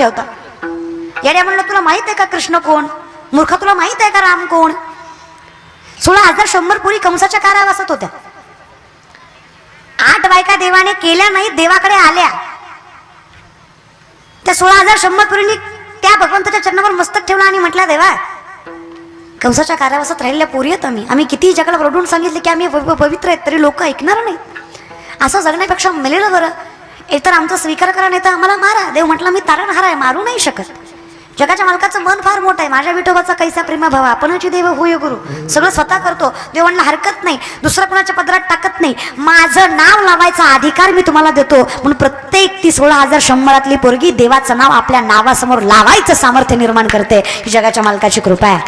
ठेवता. येड्या म्हणलं तुला माहीत आहे का कृष्ण कोण? मूर्ख तुला माहीत आहे का राम कोण? सोळा हजार शंभर पुरी कंसाच्या कारावासात होत्या. आठ बायका देवाने केल्या नाही देवाकडे आल्या. त्या सोळा हजार शंभर पुरींनी त्या भगवंताच्या चरणावर मस्तक ठेवला आणि म्हटला देवा कंसाच्या कारावासात राहिलेल्या पोरी आहेत आम्ही. आम्ही किती जगाला रडून सांगितले की आम्ही पवित्र आहेत तरी लोक ऐकणार नाही असं जगण्यापेक्षा मिळेल बरं. एकतर आमचा स्वीकार करा नाही तर आम्हाला मारा. देव म्हटलं मी तारणहार आहे मारू नाही शकत. जगाच्या मालकाचं मन फार मोठं आहे. माझ्या विठोबाचा कैसा प्रेमा भावा आपणची देव होय गुरु. सगळं स्वतः करतो. देव हरकत नाही. दुसरं कोणाच्या पदरात टाकत नाही. माझं नाव लावायचा अधिकार मी तुम्हाला देतो. म्हणून प्रत्येक ती सोळा हजार शंभरातली पोरगी देवाचं नाव आपल्या नावासमोर लावायचं सामर्थ्य निर्माण करते. ही जगाच्या मालकाची कृपा आहे.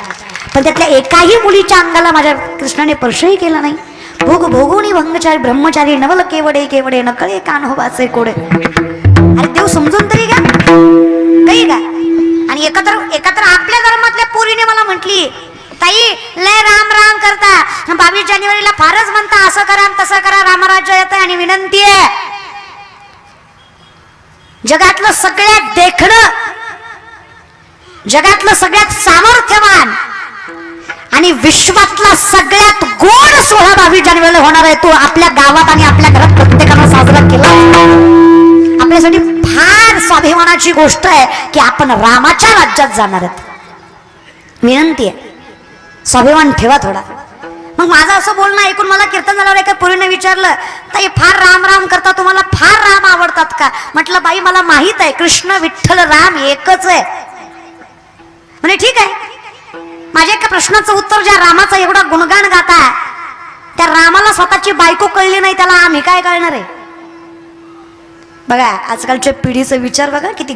पण त्यातल्या एकाही मुलीच्या अंगाला माझ्या कृष्णाने स्पर्शही केला नाही. भोग भोगोनी भंगचारी ब्रह्मचारी नवल केवडे केवडे नकळे कान हो वासे कोडे. अरे देव समजून तरी घ्या. काही का आणि एकत्र एकत्र आपल्या धर्मातल्या पोरीने मला म्हटली ताई लय राम राम करता. बावीस जानेवारीला फारच म्हणता असं करा तसं करा रामराज्य येत आणि विनंती आहे. जगातलं सगळ्यात देखणं जगातलं सगळ्यात सामर्थ्यवान आणि विश्वातला सगळ्यात गोड सोहळा बावीस जानेवारीला होणार आहे. तो आपल्या गावात आणि आपल्या घरात प्रत्येकानं साजरा केला. आपल्यासाठी फार स्वाभिमानाची गोष्ट आहे की आपण रामाच्या राज्यात जाणार आहेत. विनंती आहे. स्वाभिमान ठेवा थोडा. मग माझं असं बोलणं ऐकून मला कीर्तन झाल्यावर एका पुरीने विचारलं ताई फार राम राम करता तुम्हाला फार राम आवडतात का? म्हटलं बाई मला माहीत आहे कृष्ण विठ्ठल राम एकच आहे. म्हणे ठीक आहे. माझ्या एका प्रश्नाचं उत्तर ज्या रामाचं एवढा गुणगान गाता त्या रामाला स्वतःची बायको कळली नाही त्याला आम्ही काय कळणार आहे? बघा आजकालच्या पिढीचा विचार बघा किती.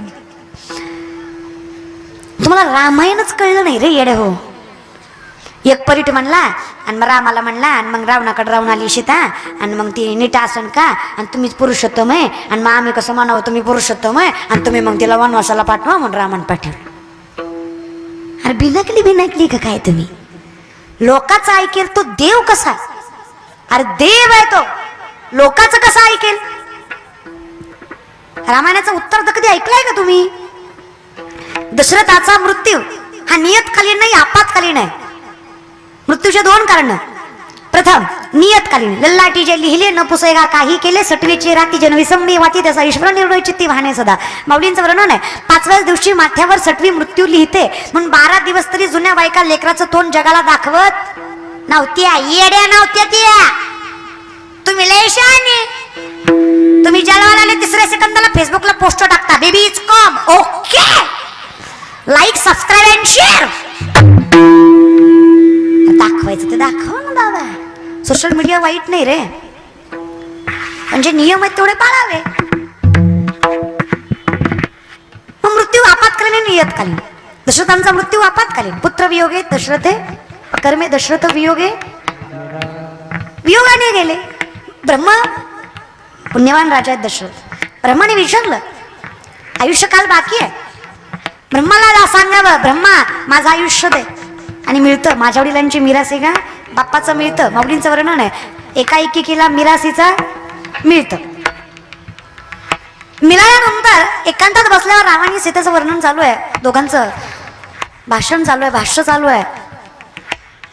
तुम्हाला रामायणच कळलं नाही रे येडे हो. एक परीट म्हणला आणि मग रामाला म्हणला आणि मग रावणाकडे रावण आली सीता आणि मग ती नीट असन का आणि तुम्हीच पुरुषोत्तम आहे आणि मग आम्ही कसं म्हणावं तुम्ही पुरुषोत्तम आहे आणि तुम्ही मग तिला वनवासाला पाठवा म्हणून रामान पाठवलं. अरे बिनकली बिनकली का काय तुम्ही? लोकाचं ऐकेल तो देव कसा अरे देव आहे तो. लोकाचं कसं ऐकेल? रामायणाचं उत्तर तर कधी ऐकलंय का तुम्ही? दशरथाचा मृत्यू हा नियतकालीन नाही आपातकालीन आहे. मृत्यूचे दोन कारण. प्रथम नियतकालीन लल्लाटी जे लिहिले न पुसेगा काही केले सटवीची राती जनविसंबी वाती त्याचा ईश्वर निर्णय चित्ती वाहने सदा. माऊलींचं वर्णन आहे पाचव्याच दिवशी माथ्यावर सटवी मृत्यू लिहिते. म्हणून बारा दिवस तरी जुन्या बायका लेकराचं तोंड जगाला दाखवत नव्हत्या. येड्या नव्हत्या त्या. तुम्ही लय शहाणे. तुम्ही जळवाला आले तिसऱ्या सेकंदाला फेसबुकला पोस्ट टाकता. Baby is com okay like subscribe and share दाखवायचं ते दाखव ना दादा सोशल मीडिया वाईट नाही रे. म्हणजे नियम आहेत तेवढे पाळावे. मृत्यू आपातकालीन नियतकालीन. दशरथांचा मृत्यू आपातकालीन. पुत्र वियोगे दशरथे कर्मे दशरथ वियोगे वियोगाने गेले. ब्रह्म पुण्यवान राजा आहेत दशरथ. ब्रह्माने विचारलं आयुष्यकाल बाकी आहे. ब्रह्माला सांगावं ब्रह्मा माझं आयुष्य दे. आणि मिळतं. माझ्या वडिलांची मिरास आहे का बाप्पाचं मिळतं माऊलींचं वर्णन आहे. एका एकीला मिरासीचा मिळतं. मिळाल्यानंतर एकांतात बसल्यावर रामाने सीतेचं वर्णन चालू आहे. दोघांचं भाषण चालू आहे भाष्य चालू आहे.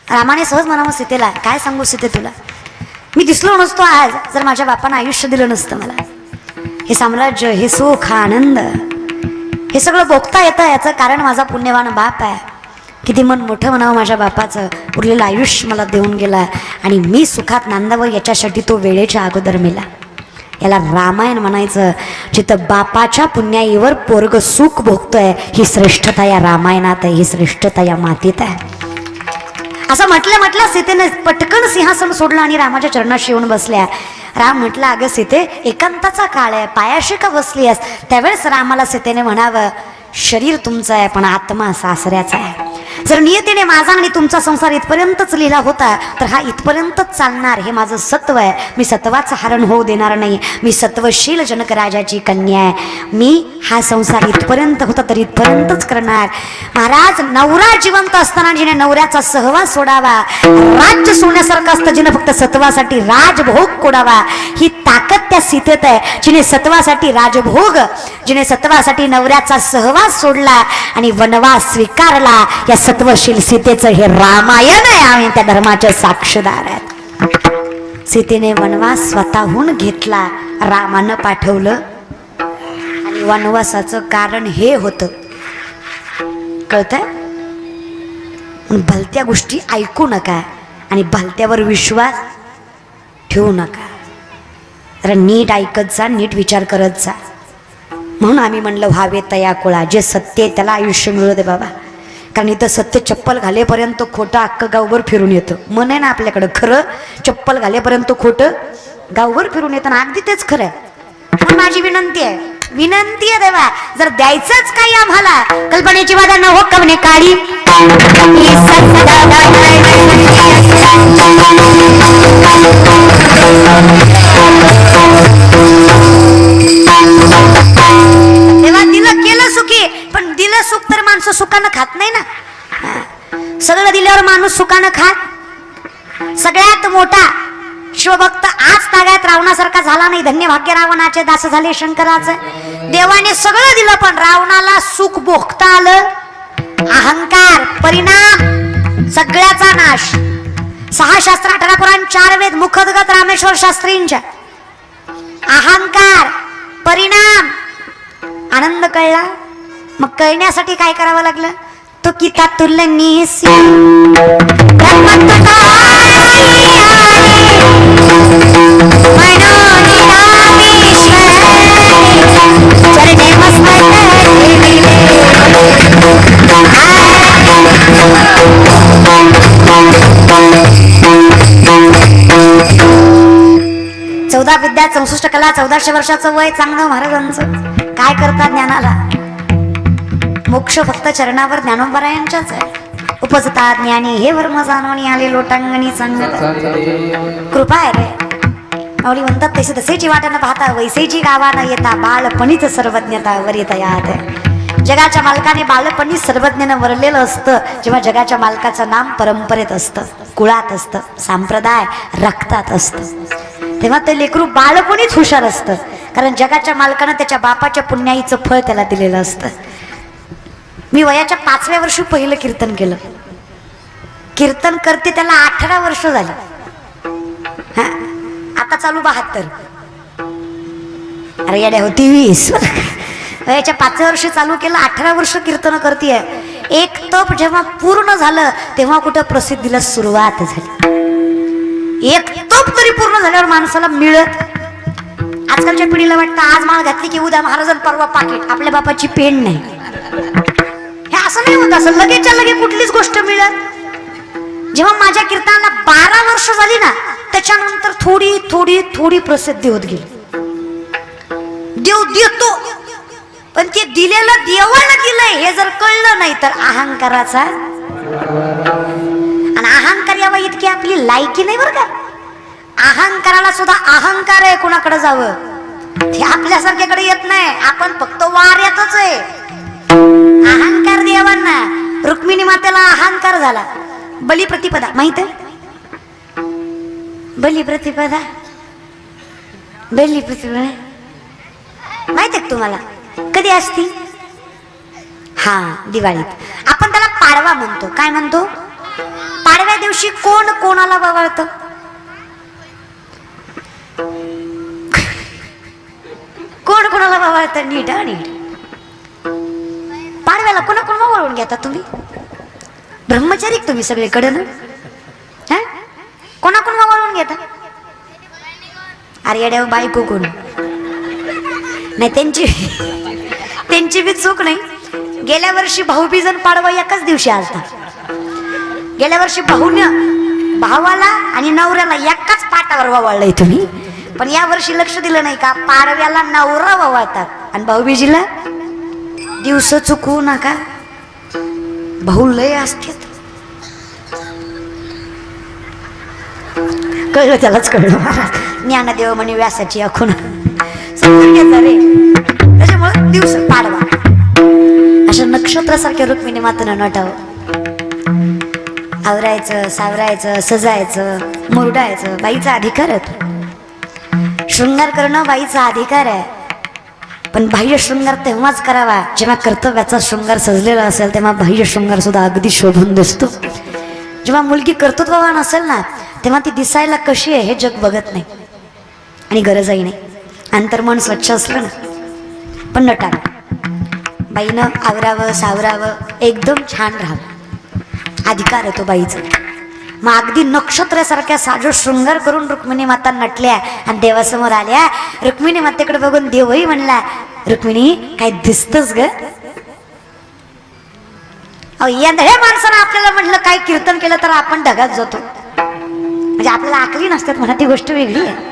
रामाने सहज म्हणावं सीतेला काय सांगू सीते तुला? मी दिसलो नसतो आज जर माझ्या बापानं आयुष्य दिलं नसतं मला. हे साम्राज्य हे सुख हा आनंद हे सगळं भोगता येतं याचं कारण माझा पुण्यवान बाप आहे. किती मन मोठं म्हणावं माझ्या बापाचं. उरलेलं आयुष्य मला देऊन गेला. आणि मी सुखात नांदावं याच्यासाठी तो वेळेच्या अगोदर मेला. याला रामायण म्हणायचं. जिथं बापाच्या पुण्याईवर पोरग सुख भोगतोय ही श्रेष्ठता या रामायणात आहे ही श्रेष्ठता या मातीत आहे. असं म्हटलं म्हटलं सीतेने पटकन सिंहासन सोडलं आणि रामाच्या चरणाशी येऊन बसल्या. राम म्हटलं अगं सीते एकांताचा काळ आहे पायाशी का बसली आहेस त्यावेळेस रामाला सीतेने म्हणावं शरीर तुमचं आहे पण आत्मा सासऱ्याचा आहे. जर नियतीने माझा आणि तुमचा संसार इथपर्यंतच लिहिला होता तर हा इथपर्यंतच चालणार हे माझं सत्व आहे. मी सत्वाचं हरण होऊ देणार नाही. मी सत्वशील जनक राजाची कन्या आहे. मी हा संसार इथपर्यंत होता तर इथपर्यंतच करणार. महाराज नवरा जिवंत असताना जिने नवऱ्याचा सहवास सोडावा. राज्य सोडण्यासारखं असतं जिने फक्त सत्वासाठी राजभोग कोडावा. ही ताकद त्या सीतेत आहे जिने सत्वासाठी राजभोग जिने सत्वासाठी नवऱ्याचा सहवास सोडला आणि वनवास स्वीकारला. या तत्वशील सीतेचं हे रामायण आहे आम्ही त्या धर्माचे साक्षीदार आहेत सीतेने वनवास स्वतःहून घेतला रामानं पाठवलं. आणि वनवासाचं कारण हे होतं. कळतंय? भलत्या गोष्टी ऐकू नका आणि भलत्यावर विश्वास ठेवू नका. तर नीट ऐकत जा नीट विचार करत जा. म्हणून आम्ही म्हणलं व्हावे तया कुळा जे सत्य आहे त्याला आयुष्य मिळू दे बाबा. कारण इथं सत्य चप्पल घालेपर्यंत खोटं अख्खं गावभर फिरून येतं. मन आहे ना आपल्याकडं खरं? चप्पल घालेपर्यंत खोटं गावभर फिरून येतं ना अगदी तेच खरं आहे. पण माझी विनंती आहे. विनंती आहे देवा जर द्यायचंच काही आम्हाला कल्पनेची वादा न हो कवने काळी? सुखानं खात सगळ्यात मोठा शिवभक्त आज तागायत रावणासारखा झाला नाही. धन्य भाग्य रावणाचे दास झाले शंकराचे. देवाने सगळं दिलं पण रावणाला सुख भोगता आलं. अहंकार परिणाम सगळ्याचा नाश. सहा शास्त्र अठरा पुराण चार वेद मुखदगत रामेश्वर शास्त्रींच्या अहंकार परिणाम. आनंद कळला. मग कळण्यासाठी काय करावं लागलं? तो किता तुलनीसी। चौदा विद्या चौसष्ट कला चौदाशे वर्षाचं वय चांगलं महाराजांचं. काय करतात ज्ञानाला? मोक्ष फक्त चरणावर ज्ञानोबरायांच्याच आहे. उपजता ज्ञानी हे वर्म जाणवणी आले लोटांगणी सांगत कृपा आहे रे. माऊली म्हणतात तसे तसेची वाटानं पाहता वैसेची गावानं येता बाळपणीच सर्वज्ञता वर यात जगाच्या मालकाने बालपणी सर्वज्ञानं वरलेलं असतं जेव्हा जगाच्या मालकाचं नाम परंपरेत असतं कुळात असतं संप्रदाय रक्तात असतं. तेव्हा ते लेकरू बालपणीच हुशार असतं कारण जगाच्या मालकानं त्याच्या बापाच्या पुण्याईचं फळ त्याला दिलेलं असतं. मी वयाच्या पाचव्या वर्षी पहिलं कीर्तन केलं. कीर्तन करते त्याला अठरा वर्ष झाली. आता चालू बहात्तर. अरे येड्या होती वीस वयाच्या पाचव्या वर्षी चालू केलं अठरा वर्ष कीर्तन करते एक तप जेव्हा पूर्ण झालं तेव्हा कुठं प्रसिद्धीला सुरुवात झाली. एक तप तरी पूर्ण झाल्यावर माणसाला मिळत. आजकालच्या पिढीला वाटतं आज माळ घातली की उद्या महाराजांना परवा पाकिट. आपल्या बापाची पेन नाही. असं नाही होत असं. लगेचच्या लगे कुठलीच गोष्ट मिळत. जेव्हा माझ्या कीर्तनाला बारा वर्ष झाली ना त्याच्यानंतर थोडी थोडी थोडी प्रसिद्धी होत गेली. देव देतो. पण ते दिलेलं देवानं दिलंय हे जर कळलं नाही तर अहंकाराचा. आणि अहंकार यावा इतकी आपली लायकी नाही बरं का? अहंकाराला सुद्धा अहंकार आहे कोणाकडे जावं? ते आपल्यासारख्याकडे येत नाही. आपण फक्त वाऱ्यातच आहे. अहंकार देवांना. रुक्मिणी मातेला अहंकार झाला. बली प्रतिपदा माहीत? आहे बली प्रतिपदा बली प्रतिपदा माहीत आहे तुम्हाला? कधी असती? हा दिवाळीत. आपण त्याला पाडवा म्हणतो. काय म्हणतो? पाडव्या दिवशी कोण कोणाला ववाळत कोण कोणाला ववाळत नीट नीट. कोणा कोण घेता तुम्ही. ब्रह्मचारी तुम्ही सगळीकडे ना हा? घेता? अरे येड्या बायको कोण नाही त्यांची त्यांची बी चूक नाही. गेल्या वर्षी भाऊबीजन पाडवा एकाच दिवशी आलता. गेल्या वर्षी भाऊन भावाला आणि नवऱ्याला एकाच पाटावर वावळलंय तुम्ही. पण या वर्षी लक्ष दिलं नाही का? पाडव्याला नवरा वावळतात. आणि भाऊबीजीला दिवस चुकवू नका. भाऊ लय असतात कळलं त्यालाच कळलं महाराज. ज्ञानदेव म्हणे व्यासाची अखून समजून घ्यायचं रे. त्याच्यामुळे दिवस पाडवा. अशा नक्षत्रासारख्या रुक्मिणी मात्र नटावं. आवरायचं सावरायचं सजायचं मुरडायचं बाईचा अधिकार आहे तो. शृंगार करणं बाईचा अधिकार आहे. पण बाह्य शृंगार तेव्हाच करावा. जेव्हा कर्तव्याचा शृंगार सजलेला असेल तेव्हा बाह्य शृंगार सुद्धा अगदी शोभून दिसतो. जेव्हा मुलगी कर्तृत्ववान असेल ना तेव्हा ती दिसायला कशी आहे हे जग बघत नाही. आणि गरजही नाही. अंतर्मन स्वच्छ असलं ना पण नटावं बाईनं आवरावं सावरावं एकदम छान राहावं. अधिकार आहे तो बाईचा. मग अगदी नक्षत्रासारख्या साजो शृंगार करून रुक्मिणी माता नटल्या आणि देवासमोर आल्या. रुक्मिणी मातेकडे बघून देवही म्हणला रुक्मिणी काय दिसतच ग? अहो या माणसानं आपल्याला म्हटलं काय कीर्तन केलं तर आपण ढगात जातो. म्हणजे आपल्याला आकली नसतात म्हणा ती गोष्ट वेगळी आहे.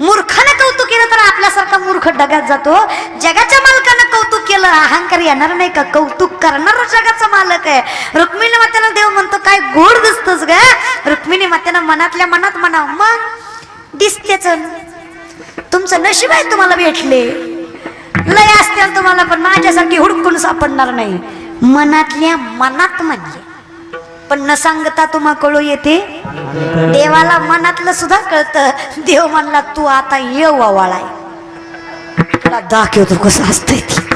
मूर्खाने कौतुक केलं तर आपल्यासारखा मूर्ख डगात जातो. जगाच्या मालक केलं अहंकार येणार नाही का कौतुक करणार जगाचा मालक आहे. रुक्मिणी मातेनं देव म्हणतो काय गोड दिसतोस ग. रुक्मिणी मातेनं मनातल्या मनात म्हणा मग दिसतेच तुमचं नशीब आहे तुम्हाला भेटले. लय असतील तुम्हाला पण माझ्यासारखी हुडकून सापडणार नाही. मनातल्या मनात म्हणले. पण न सांगता तुम्हा कळू येते देवाला मनातलं सुद्धा कळतं. देव म्हणला तू आता ये वाळाय तुला दाखवतो कसं असतंय ती.